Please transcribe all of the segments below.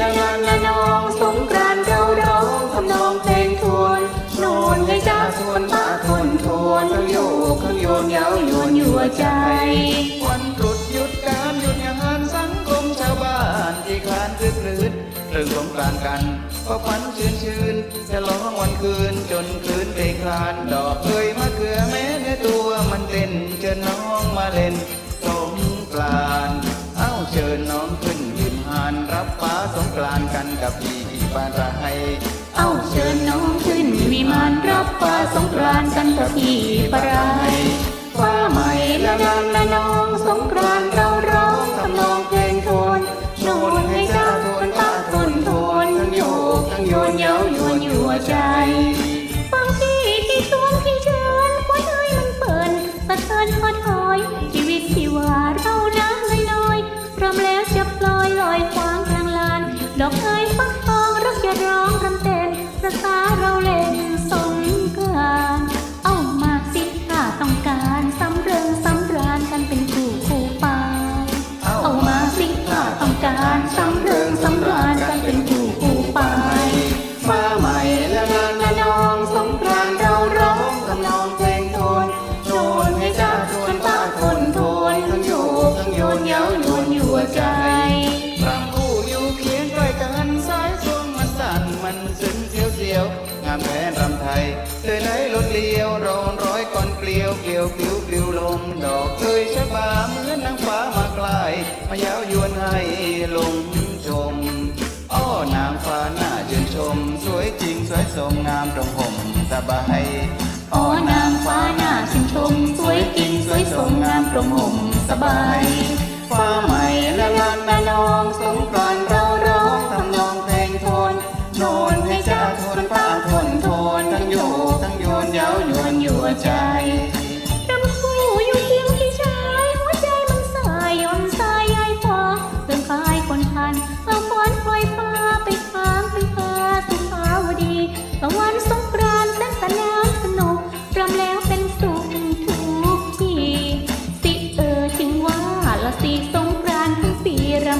ลาละนองสงกรานเราร้องทำนองเพลงทวนโนนให้จ้าทวนป้าทวนทวนทั้งโยกทั้งโยนเย้ายวนยั่วใจ วันตรุษหยุดการหยุดงานสังคมชาวบ้านที่คลานคืนคลืนเรื่องสงกรานกันก็ฝันชื่นชื่นจะร้องวันคืนจนคืนเพลงคลานดอกเคย สงกรานกันกับพี่บ้านไรเอ้าเชิญน้องขึ้นวิมานรับฟ้าสงกรานกันกับพี่ปรายฟ้าใหม่ละลานละน้องสงกรานเราร้องทำนองเพลงทวนโนนให้จ้าทนป้าทนทวนทั้งโยกทั้งโยนเย้ายวนยั่วใจฟังพี่ที่สวนพี่เชิญหัวใจมันเปิดสะเทินพอถอยชีวิตที่ว่าเราน้ำน้อยน้อยๆพร้อมแล้วจะปล่อย ดอกไม้ฟักทองรักอย่ารอ เลยไหลดเลี้ยวร้อนร้อยก่อนเกลียวเกลียวกลิวกลิวลมดอกเคยชะบาเหมือนนางฟ้ามาไกลมาย้ายวนให้ลงชมอ้อนางฟ้าหน้าชื่นชม สวยจริงสวยสมงามตรงห่มสบายอ๋อนางฟ้าหน้าชื่นชม สวยจริงสวยสมงามตรงห่มสบายฟ้าใหม่ละลันละนองสงกรานต์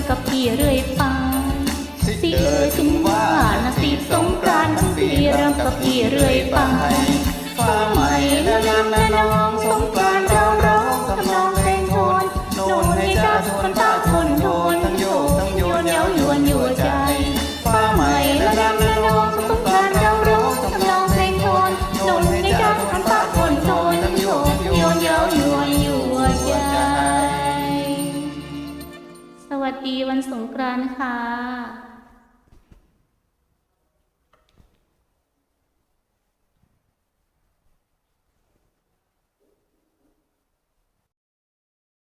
กับพี่เรื่อยไปสิเออจึงว่านาสิสงกรานต์ทั้งปีรำกับพี่เรื่อยไปฟ้าใหม่ละลันละนอง ดีวันสงกรานต์ค่ะ